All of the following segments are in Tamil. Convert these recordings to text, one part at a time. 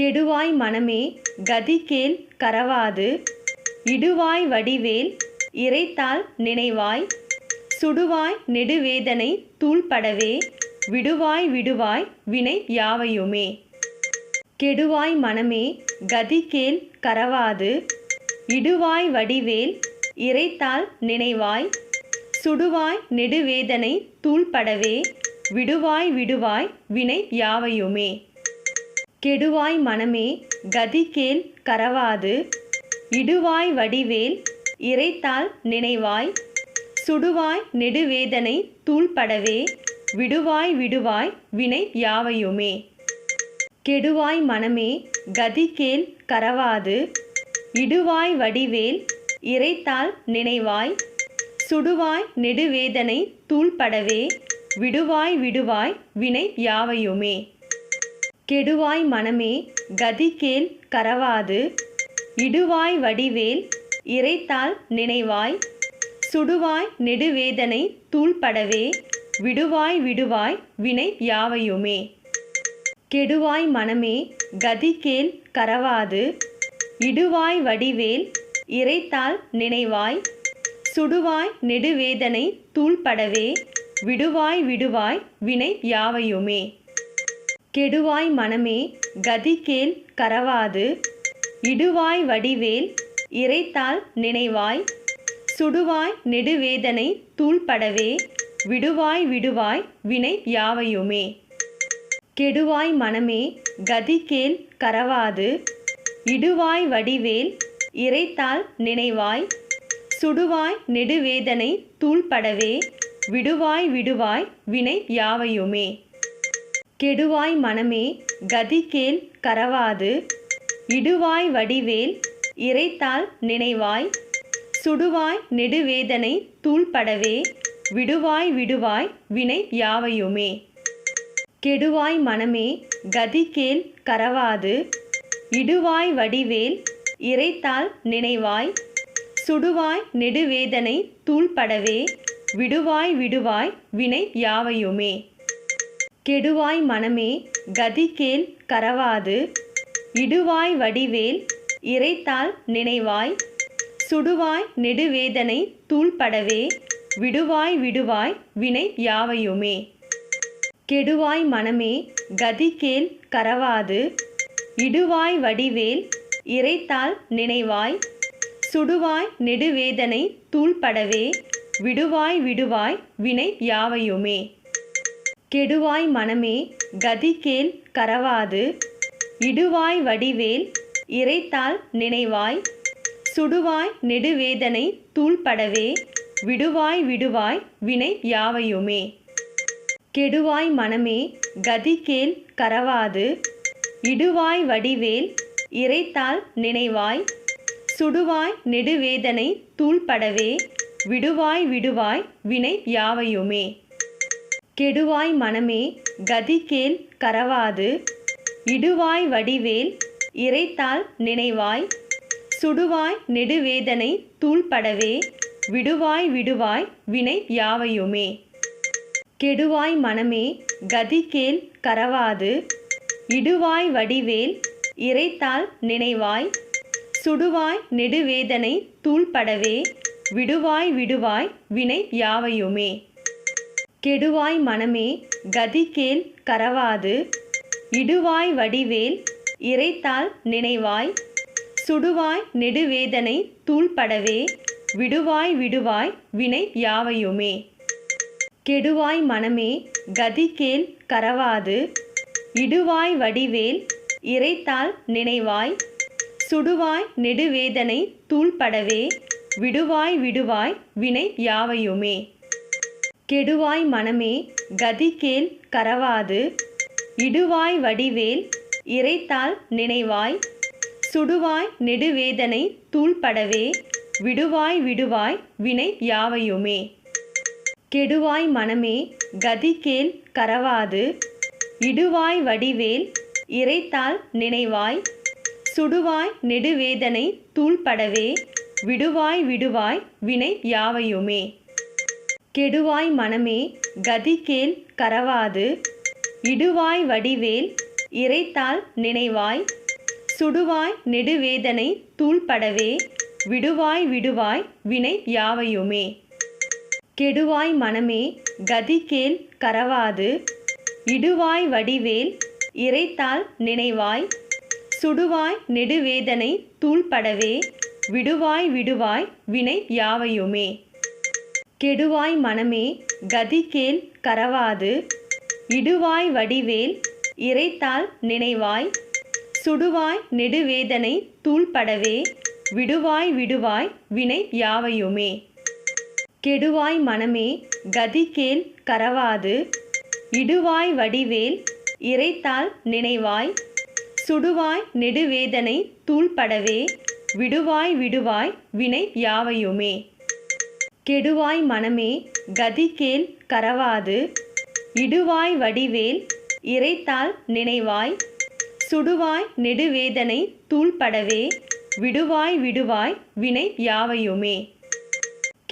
கெடுவாய் மனமே கதிகேல் கரவாது. இடுவாய் வடிவேல் இறைத்தால் நினைவாய். சுடுவாய் நெடுவேதனை தூள்படவே விடுவாய் விடுவாய் வினை யாவையுமே. கெடுவாய் மனமே கதிகேல் கரவாது. இடுவாய் வடிவேல் இறைத்தால் நினைவாய். சுடுவாய் நெடுவேதனை தூள்படவே விடுவாய் விடுவாய் வினை யாவையுமே. கெடுவாய் மனமே கதிகேல் கரவாது இடுவாய் வடிவேல் இறைத்தால் நினைவாய் சுடுவாய் நெடுவேதனை தூள்படவே விடுவாய் விடுவாய் வினை யாவையுமே. கெடுவாய் மனமே கதிகேல் கரவாது இடுவாய் வடிவேல் இறைத்தால் நினைவாய் சுடுவாய் நெடுவேதனை தூள்படவே விடுவாய் விடுவாய் வினை யாவையுமே. கெடுவாய் மனமே கதிகேல் கரவாது. இடுவாய் வடிவேல் இறைத்தால் நினைவாய். சுடுவாய் நெடுவேதனை தூள்படவே விடுவாய் விடுவாய் வினை யாவையுமே. கெடுவாய் மனமே கதிகேல் கரவாது. இடுவாய் வடிவேல் இறைத்தால் நினைவாய். சுடுவாய் நெடுவேதனை தூள்படவே விடுவாய் விடுவாய் வினை யாவையுமே. கெடுவாய் மனமே கதிகேள் கரவாது. இடுவாய் வடிவேல் இறைத்தால் நினைவாய். சுடுவாய் நெடுவேதனை தூள்படவே. விடுவாய் விடுவாய் வினை யாவையுமே. கெடுவாய் மனமே கதிகேள் கரவாது. இடுவாய் வடிவேல் இறைத்தால் நினைவாய். சுடுவாய் நெடுவேதனை தூள்படவே. விடுவாய் விடுவாய் வினை யாவையுமே. கெடுவாய் மனமே கதிகேள் கரவாது. இடுவாய் வடிவேல் இறைத்தால் நினைவாய். சுடுவாய் நெடுவேதனை தூள்படவே. விடுவாய் விடுவாய் வினை யாவையுமே. கெடுவாய் மனமே கதிகேள் கரவாது. இடுவாய் வடிவேல் இறைத்தால் நினைவாய். சுடுவாய் நெடுவேதனை தூள்படவே. விடுவாய் விடுவாய் வினை யாவையுமே. கெடுவாய் மனமே கதிகேள் கரவாது. இடுவாய் வடிவேல் இறைத்தால் நினைவாய். சுடுவாய் நெடுவேதனை தூள்படவே விடுவாய் விடுவாய் வினை யாவையுமே. கெடுவாய் மனமே கதிகேள் கரவாது. இடுவாய் வடிவேல் இறைத்தால் நினைவாய். சுடுவாய் நெடுவேதனை தூள்படவே விடுவாய் விடுவாய் வினை யாவையுமே. கெடுவாய் மனமே கதிகேள் கரவாது. இடுவாய் வடிவேல் இறைத்தால் நினைவாய். சுடுவாய் நெடுவேதனை தூள்படவே. விடுவாய் விடுவாய் வினை யாவையுமே. கெடுவாய் மனமே கதிகேள் கரவாது. இடுவாய் வடிவேல் இறைத்தால் நினைவாய். சுடுவாய் நெடுவேதனை தூள்படவே. விடுவாய் விடுவாய் வினை யாவையுமே. கெடுவாய் மனமே கதிகேல் கரவாது. இடுவாய் வடிவேல் இறைத்தால் நினைவாய். சுடுவாய் நெடுவேதனை தூள்படவே விடுவாய் விடுவாய் வினை யாவையுமே. கெடுவாய் மனமே கதிகேல் கரவாது. இடுவாய் வடிவேல் இறைத்தால் நினைவாய். சுடுவாய் நெடுவேதனை தூள்படவே விடுவாய் விடுவாய் வினை யாவையுமே. கெடுவாய் மனமே கதிகேள் கரவாது. இடுவாய் வடிவேல் இறைத்தால் நினைவாய். சுடுவாய் நெடுவேதனை தூள்படவே. விடுவாய் விடுவாய் வினை யாவையுமே. கெடுவாய் மனமே கதிகேள் கரவாது. இடுவாய் வடிவேல் இறைத்தால் நினைவாய். சுடுவாய் நெடுவேதனை தூள்படவே. விடுவாய் விடுவாய் வினை யாவையுமே. கெடுவாய் மனமே கதிகேள் கரவாது. இடுவாய் வடிவேல் இறைத்தால் நினைவாய். சுடுவாய் நெடுவேதனை தூள்படவே விடுவாய் விடுவாய் வினை யாவையுமே. கெடுவாய் மனமே கதிகேள் கரவாது. இடுவாய் வடிவேல் இறைத்தால் நினைவாய். சுடுவாய் நெடுவேதனை தூள்படவே விடுவாய் விடுவாய் வினை யாவையுமே. கெடுவாய் மனமே கதிகேள் கரவாது. இடுவாய் வடிவேல் இறைத்தால் நினைவாய். சுடுவாய் நெடுவேதனை தூள்படவே. விடுவாய் விடுவாய் வினை யாவையுமே. கெடுவாய் மனமே கதிகேள் கரவாது. இடுவாய் வடிவேல் இறைத்தால் நினைவாய். சுடுவாய் நெடுவேதனை தூள்படவே. விடுவாய் விடுவாய் வினை யாவையுமே. கெடுவாய் மனமே கதிகேள் கரவாது. இடுவாய் வடிவேல் இறைத்தால் நினைவாய். சுடுவாய் நெடுவேதனை தூள்படவே. விடுவாய் விடுவாய் வினை யாவையுமே. கெடுவாய் மனமே கதிகேள் கரவாது. இடுவாய் வடிவேல் இறைத்தால் நினைவாய். சுடுவாய் நெடுவேதனை தூள்படவே. விடுவாய் விடுவாய் வினை யாவையுமே. கெடுவாய் மனமே கதிகேல் கரவாது. இடுவாய் வடிவேல் இறைத்தால் நினைவாய். சுடுவாய் நெடுவேதனை தூள்படவே விடுவாய் விடுவாய் வினை யாவையுமே.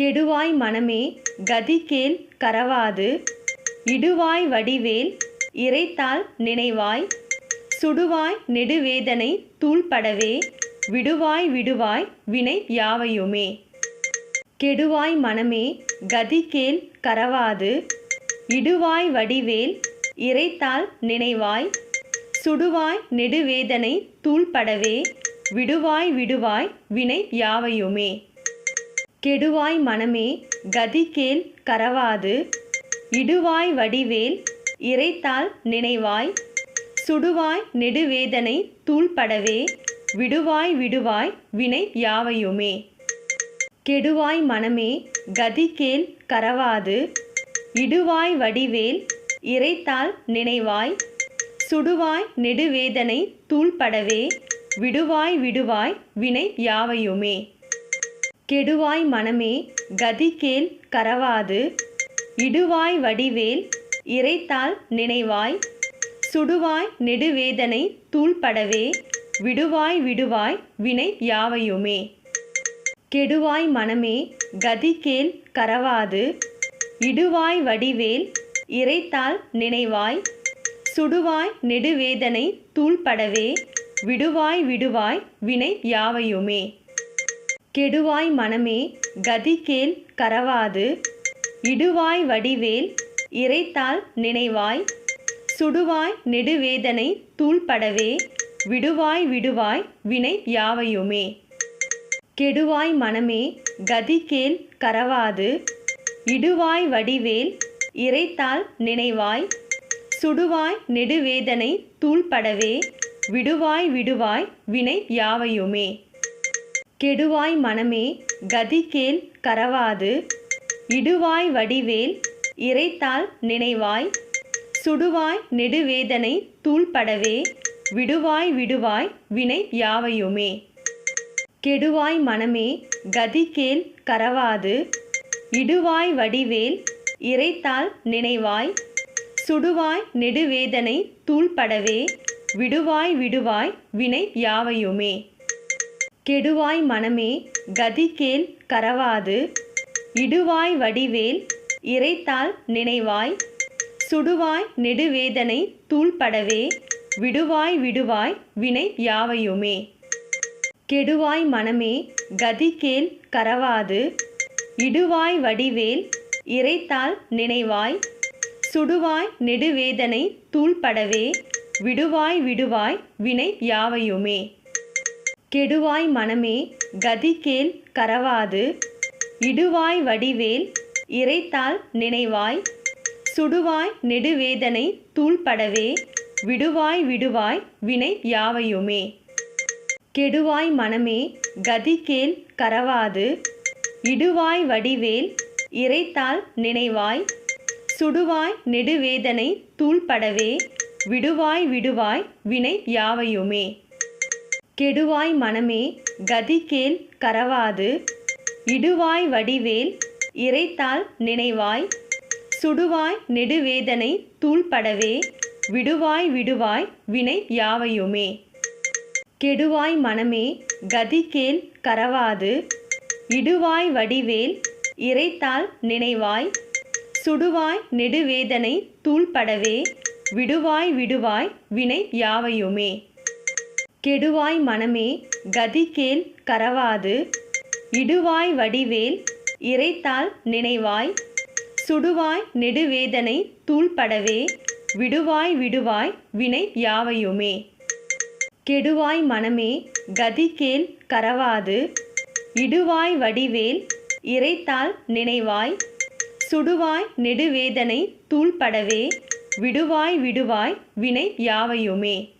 கெடுவாய் மனமே கதிகேல் கரவாது. இடுவாய் வடிவேல் இறைத்தால் நினைவாய். சுடுவாய் நெடுவேதனை தூள்படவே விடுவாய் விடுவாய் வினை யாவையுமே. கெடுவாய் மனமே கதிகேள் கரவாது. இடுவாய் வடிவேல் இறைத்தால் நினைவாய். சுடுவாய் நெடுவேதனை தூள்படவே. விடுவாய் விடுவாய் வினை யாவையுமே. கெடுவாய் மனமே கதிகேள் கரவாது. இடுவாய் வடிவேல் இறைத்தால் நினைவாய். சுடுவாய் நெடுவேதனை தூள்படவே. விடுவாய் விடுவாய் வினை யாவையுமே. கெடுவாய் மனமே கதிகேல் கரவாது. இடுவாய் வடிவேல் இறைத்தால் நினைவாய். சுடுவாய் நெடுவேதனை தூள்படவே விடுவாய் விடுவாய் வினை யாவையுமே. கெடுவாய் மனமே கதிகேல் கரவாது. இடுவாய் வடிவேல் இறைத்தால் நினைவாய். சுடுவாய் நெடுவேதனை தூள்படவே விடுவாய் விடுவாய் வினை யாவையுமே. கெடுவாய் மனமே கதிகேல் கரவாது. இடுவாய் வடிவேல் இறைத்தால் நினைவாய். சுடுவாய் நெடுவேதனை தூள்படவே. விடுவாய் விடுவாய் வினை யாவையுமே. கெடுவாய் மனமே கதிகேல் கரவாது. இடுவாய் வடிவேல் இறைத்தால் நினைவாய். சுடுவாய் நெடுவேதனை தூள்படவே. விடுவாய் விடுவாய் வினை யாவையுமே. கெடுவாய் மனமே கதிகேல் கரவாது. இடுவாய் வடிவேல் இறைத்தால் நினைவாய். சுடுவாய் நெடுவேதனை தூள்படவே விடுவாய் விடுவாய் வினை யாவையுமே. கெடுவாய் மனமே கதிகேல் கரவாது. இடுவாய் வடிவேல் இறைத்தால் நினைவாய். சுடுவாய் நெடுவேதனை தூள்படவே விடுவாய் விடுவாய் வினை யாவையுமே. கெடுவாய் மனமே கதிகேள் கரவாது. இடுவாய் வடிவேல் இறைத்தால் நினைவாய். சுடுவாய் நெடுவேதனை தூள்படவே விடுவாய் விடுவாய் வினை யாவையுமே. கெடுவாய் மனமே கதிகேள் கரவாது. இடுவாய் வடிவேல் இறைத்தால் நினைவாய். சுடுவாய் நெடுவேதனை தூள்படவே விடுவாய் விடுவாய் வினை யாவையுமே. கெடுவாய் மனமே கதிகேள் கரவாது. இடுவாய் வடிவேல் இறைத்தால் நினைவாய். சுடுவாய் நெடுவேதனை தூள்படவே. விடுவாய் விடுவாய் வினை யாவையுமே. கெடுவாய் மனமே கதிகேள் கரவாது. இடுவாய் வடிவேல் இறைத்தால் நினைவாய். சுடுவாய் நெடுவேதனை தூள்படவே. விடுவாய் விடுவாய் வினை யாவையுமே. கெடுவாய் மனமே கதிகேல் கரவாது. இடுவாய் வடிவேல் இறைத்தால் நினைவாய். சுடுவாய் நெடுவேதனை தூள்படவே விடுவாய் விடுவாய் வினை யாவையுமே. கெடுவாய் மனமே கதிகேல் கரவாது. இடுவாய் வடிவேல் இறைத்தால் நினைவாய். சுடுவாய் நெடுவேதனை தூள்படவே விடுவாய் விடுவாய் வினை யாவையுமே. கெடுவாய் மனமே கதிகேல் கரவாது இடுவாய் வடிவேல் இறைத்தால் நினைவாய் சுடுவாய் நெடுவேதனை தூள்படவே விடுவாய் விடுவாய் வினை யாவையுமே. கெடுவாய் மனமே கதிகேல் கரவாது இடுவாய் வடிவேல் இறைத்தால் நினைவாய் சுடுவாய் நெடுவேதனை தூள்படவே விடுவாய் விடுவாய் வினை யாவையுமே. கெடுவாய் மனமே கதிகேல் கரவாது. இடுவாய் வடிவேல் இறைத்தால் நினைவாய். சுடுவாய் நெடுவேதனை தூள்படவே விடுவாய் விடுவாய் வினை யாவையுமே.